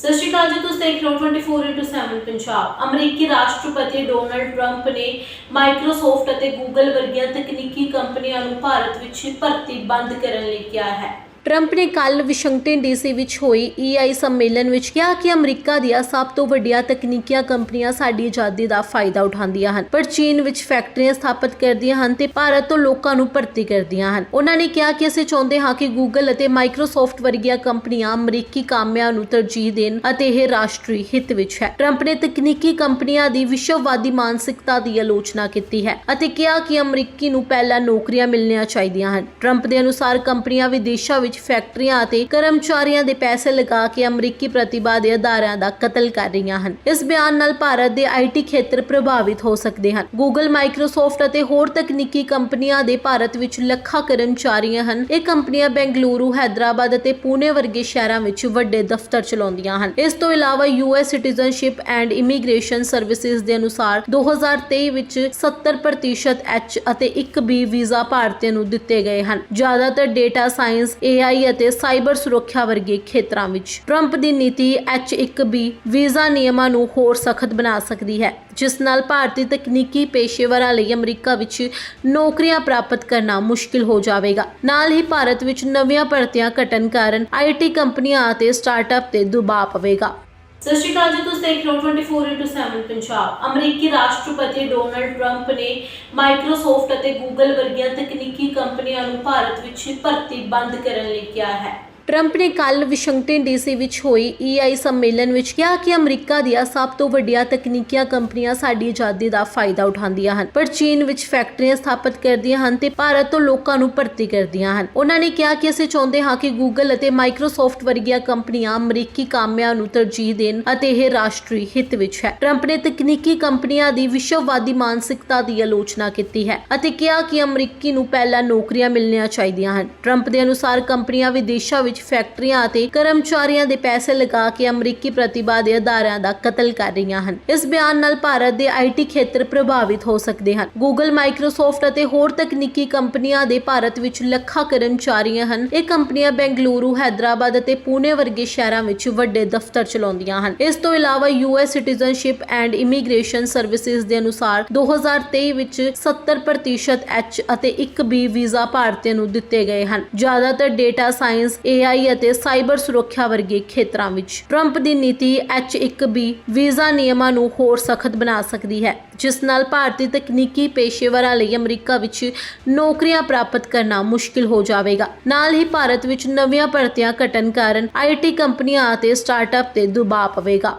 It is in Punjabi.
ਸਤਿ ਸ਼੍ਰੀ ਅਕਾਲ ਜੀ, ਤੁਸੀਂ ਦੇਖ ਰਹੇ ਹੋ 24/7 ਪੰਜਾਬ। ਅਮਰੀਕੀ ਰਾਸ਼ਟਰਪਤੀ ਡੋਨਲਡ ਟਰੰਪ ਨੇ ਮਾਈਕਰੋਸਾਫਟ ਅਤੇ ਗੂਗਲ ਵਰਗੀਆਂ ਤਕਨੀਕੀ ਕੰਪਨੀਆਂ ਨੂੰ ਭਾਰਤ ਵਿੱਚ ਭਰਤੀ ਬੰਦ ਕਰਨ ਲਈ ਕਿਹਾ ਹੈ। ਟਰੰਪ ਨੇ ਕੱਲ ਵਾਸ਼ਿੰਗਟਨ ਡੀਸੀ ਵਿੱਚ ਹੋਈ EI ਸੰਮੇਲਨ ਵਿੱਚ ਕਿਹਾ ਕਿ ਅਮਰੀਕਾ ਦੀਆਂ ਸਭ ਤੋਂ ਵੱਡੀਆਂ ਤਕਨੀਕੀਆਂ ਕੰਪਨੀਆਂ ਸਾਡੀ ਆਜ਼ਾਦੀ ਦਾ ਫਾਇਦਾ ਉਠਾਉਂਦੀਆਂ ਹਨ, ਪਰ ਚੀਨ ਵਿੱਚ ਫੈਕਟਰੀਆਂ ਸਥਾਪਿਤ ਕਰਦੀਆਂ ਹਨ ਤੇ ਭਾਰਤ ਤੋਂ ਲੋਕਾਂ ਨੂੰ ਭਰਤੀ ਕਰਦੀਆਂ ਹਨ। ਉਹਨਾਂ ਨੇ ਕਿਹਾ ਕਿ ਅਸੀਂ ਚਾਹੁੰਦੇ ਹਾਂ ਕਿ ਗੂਗਲ ਅਤੇ ਮਾਈਕਰੋਸਾਫਟ ਵਰਗੀਆਂ ਕੰਪਨੀਆਂ ਅਮਰੀਕੀ ਕਾਮਿਆਂ ਨੂੰ ਤਰਜੀਹ ਦੇਣ ਅਤੇ ਇਹ ਰਾਸ਼ਟਰੀ ਹਿੱਤ ਵਿੱਚ ਹੈ। ਟਰੰਪ ਨੇ ਤਕਨੀਕੀ ਕੰਪਨੀਆਂ ਦੀ ਵਿਸ਼ਵਵਾਦੀ ਮਾਨਸਿਕਤਾ ਦੀ ਆਲੋਚਨਾ ਕੀਤੀ ਹੈ ਅਤੇ ਕਿਹਾ ਕਿ ਅਮਰੀਕੀ ਨੂੰ ਪਹਿਲਾਂ ਨੌਕਰੀਆਂ ਮਿਲਣੀਆਂ ਚਾਹੀਦੀਆਂ ਹਨ। ਟਰੰਪ ਦੇ ਅਨੁਸਾਰ ਕੰਪਨੀਆਂ ਵਿਦੇਸ਼ਾਂ ਵਿੱਚ ਫੈਕਟਰੀਆਂ ਅਤੇ ਕਰਮਚਾਰੀਆਂ ਦੇ ਪੈਸੇ ਲਗਾ ਕੇ ਅਮਰੀਕੀ ਪ੍ਰਤਿਭਾ ਦੇ ਅਦਾਰਿਆਂ ਦਾ ਕਤਲ ਕਰ ਰਹੀਆਂ ਹਨ। ਇਸ ਬਿਆਨ ਨਾਲ ਭਾਰਤ ਦੇ ਆਈਟੀ ਖੇਤਰ ਪ੍ਰਭਾਵਿਤ ਹੋ ਸਕਦੇ ਹਨ। ਗੂਗਲ ਮਾਈਕਰੋਸਾਫਟ ਅਤੇ ਹੋਰ ਤਕਨੀਕੀ ਕੰਪਨੀਆਂ ਦੇ ਭਾਰਤ ਵਿੱਚ ਲੱਖਾਂ ਕਰਮਚਾਰੀਆਂ ਹਨ। ਇਹ ਕੰਪਨੀਆਂ ਬੈਂਗਲੁਰੂ, ਹੈਦਰਾਬਾਦ ਅਤੇ ਪੁਣੇ ਵਰਗੇ ਸ਼ਹਿਰਾਂ ਵਿੱਚ ਵੱਡੇ ਦਫ਼ਤਰ ਚਲਾਉਂਦੀਆਂ ਹਨ। ਇਸ ਤੋਂ ਇਲਾਵਾ U S citizenship and immigration services ਦੇ ਅਨੁਸਾਰ 2023 ਵਿੱਚ 70% ਐਚ ਅਤੇ 1B ਵੀਜ਼ਾ ਭਾਰਤੀਆਂ ਨੂੰ ਦਿੱਤੇ ਗਏ ਹਨ। ਜ਼ਿਆਦਾਤਰ ਡੇਟਾ ਸਾਇੰਸ AI ਅਤੇ ਸਾਈਬਰ ਸੁਰੱਖਿਆ ਵਰਗੇ ਖੇਤਰਾਂ ਵਿੱਚ ਟਰੰਪ ਦੀ ਨੀਤੀ H1B ਵੀਜ਼ਾ ਨਿਯਮਾਂ ਨੂੰ ਹੋਰ ਸਖਤ ਬਣਾ ਸਕਦੀ ਹੈ, ਜਿਸ ਨਾਲ ਭਾਰਤੀ ਤਕਨੀਕੀ ਪੇਸ਼ੇਵਰਾਂ ਲਈ ਅਮਰੀਕਾ ਵਿੱਚ ਨੌਕਰੀਆਂ ਪ੍ਰਾਪਤ ਕਰਨਾ ਮੁਸ਼ਕਿਲ ਹੋ ਜਾਵੇਗਾ। ਨਾਲ ਹੀ ਭਾਰਤ ਵਿੱਚ ਨਵੀਆਂ ਭਰਤੀਆਂ ਘਟਣ ਕਾਰਨ ਆਈਟੀ ਕੰਪਨੀਆਂ ਅਤੇ ਸਟਾਰਟਅਪ ਤੇ ਦਬਾਅ ਪਵੇਗਾ। ਸਤਿ ਸ਼੍ਰੀ ਅਕਾਲ ਜੀ, ਤੁਸੀਂ ਦੇਖ ਰਹੇ ਹੋ 24/7 ਪੰਜਾਬ। ਅਮਰੀਕੀ ਰਾਸ਼ਟਰਪਤੀ ਡੋਨਲਡ ਟਰੰਪ ਨੇ ਮਾਈਕਰੋਸਾਫਟ ਅਤੇ ਗੂਗਲ ਵਰਗੀਆਂ ਤਕਨੀਕੀ ਕੰਪਨੀਆਂ ਨੂੰ ਭਾਰਤ ਵਿੱਚ ਭਰਤੀ ਬੰਦ ਕਰਨ ਲਈ ਕਿਹਾ ਹੈ। ਟਰੰਪ ਨੇ ਕੱਲ ਵਾਸ਼ਿੰਗਟਨ ਡੀਸੀ ਵਿੱਚ ਹੋਈ EI ਸੰਮੇਲਨ ਵਿੱਚ ਕਿਹਾ ਕਿ ਅਮਰੀਕਾ ਦੀਆਂ ਸਭ ਤੋਂ ਵੱਡੀਆਂ ਤਕਨੀਕੀਆਂ ਕੰਪਨੀਆਂ ਸਾਡੀ ਆਜ਼ਾਦੀ ਦਾ ਫਾਇਦਾ ਉਠਾਉਂਦੀਆਂ ਹਨ, ਪਰ ਚੀਨ ਵਿੱਚ ਫੈਕਟਰੀਆਂ ਸਥਾਪਿਤ ਕਰਦੀਆਂ ਹਨ ਤੇ ਭਾਰਤ ਤੋਂ ਲੋਕਾਂ ਨੂੰ ਭਰਤੀ ਕਰਦੀਆਂ ਹਨ। ਉਹਨਾਂ ਨੇ ਕਿਹਾ ਕਿ ਅਸੀਂ ਚਾਹੁੰਦੇ ਹਾਂ ਕਿ ਗੂਗਲ ਅਤੇ ਮਾਈਕਰੋਸਾਫਟ ਵਰਗੀਆਂ ਕੰਪਨੀਆਂ ਅਮਰੀਕੀ ਕਾਮਿਆਂ ਨੂੰ ਤਰਜੀਹ ਦੇਣ ਅਤੇ ਇਹ ਰਾਸ਼ਟਰੀ ਹਿੱਤ ਵਿੱਚ ਹੈ। ਟਰੰਪ ਨੇ ਤਕਨੀਕੀ ਕੰਪਨੀਆਂ ਦੀ ਵਿਸ਼ਵਵਾਦੀ ਮਾਨਸਿਕਤਾ ਦੀ ਆਲੋਚਨਾ ਕੀਤੀ ਹੈ ਅਤੇ ਕਿਹਾ ਕਿ ਅਮਰੀਕੀ ਨੂੰ ਪਹਿਲਾਂ ਨੌਕਰੀਆਂ ਮਿਲਣੀਆਂ ਚਾਹੀਦੀਆਂ ਹਨ। ਟਰੰਪ ਦੇ ਅਨੁਸਾਰ ਕੰਪਨੀਆਂ ਵਿਦੇਸ਼ਾਂ ਵਿੱਚ ਫੈਕਟਰੀਆਂ ਅਤੇ ਕਰਮਚਾਰੀਆਂ ਦੇ ਪੈਸੇ ਲਗਾ ਕੇ ਅਮਰੀਕੀ ਪ੍ਰਤਿਭਾ ਦੇ ਅਦਾਰਿਆਂ ਦਾ ਕਤਲ ਕਰ ਰਹੀਆਂ ਹਨ। ਇਸ ਬਿਆਨ ਨਾਲ ਭਾਰਤ ਦੇ ਆਈਟੀ ਖੇਤਰ ਪ੍ਰਭਾਵਿਤ ਹੋ ਸਕਦੇ ਹਨ। ਗੂਗਲ ਮਾਈਕਰੋਸਾਫਟ ਅਤੇ ਹੋਰ ਤਕਨੀਕੀ ਕੰਪਨੀਆਂ ਦੇ ਭਾਰਤ ਵਿੱਚ ਲੱਖਾਂ ਕਰਮਚਾਰੀਆਂ ਹਨ। ਇਹ ਕੰਪਨੀਆਂ ਬੈਂਗਲੁਰੂ, ਹੈਦਰਾਬਾਦ ਅਤੇ ਪੁਣੇ ਵਰਗੇ ਸ਼ਹਿਰਾਂ ਵਿੱਚ ਵੱਡੇ ਦਫ਼ਤਰ ਚਲਾਉਂਦੀਆਂ ਹਨ। ਇਸ ਤੋਂ ਇਲਾਵਾ U S citizenship and immigration services ਦੇ ਅਨੁਸਾਰ 2023 ਵਿੱਚ 70% ਐਚ ਅਤੇ 1B ਵੀਜ਼ਾ ਭਾਰਤੀਆਂ ਨੂੰ ਦਿੱਤੇ ਗਏ ਹਨ। ਜ਼ਿਆਦਾਤਰ ਡੇਟਾ ਸਾਇੰਸ AI ਅਤੇ ਸਾਈਬਰ ਸੁਰੱਖਿਆ ਵਰਗੇ ਖੇਤਰਾਂ ਵਿੱਚ ਟਰੰਪ ਦੀ ਨੀਤੀ H1B ਵੀਜ਼ਾ ਨਿਯਮਾਂ ਨੂੰ ਹੋਰ ਸਖਤ ਬਣਾ ਸਕਦੀ ਹੈ, ਜਿਸ ਨਾਲ ਭਾਰਤੀ ਤਕਨੀਕੀ ਪੇਸ਼ੇਵਰਾਂ ਲਈ ਅਮਰੀਕਾ ਵਿੱਚ ਨੌਕਰੀਆਂ ਪ੍ਰਾਪਤ ਕਰਨਾ ਮੁਸ਼ਕਿਲ ਹੋ ਜਾਵੇਗਾ। ਨਾਲ ਹੀ ਭਾਰਤ ਵਿੱਚ ਨਵੀਆਂ ਭਰਤੀਆਂ ਘਟਣ ਕਾਰਨ ਆਈਟੀ ਕੰਪਨੀਆਂ ਅਤੇ ਸਟਾਰਟਅਪ ਤੇ ਦਬਾਅ ਪਵੇਗਾ।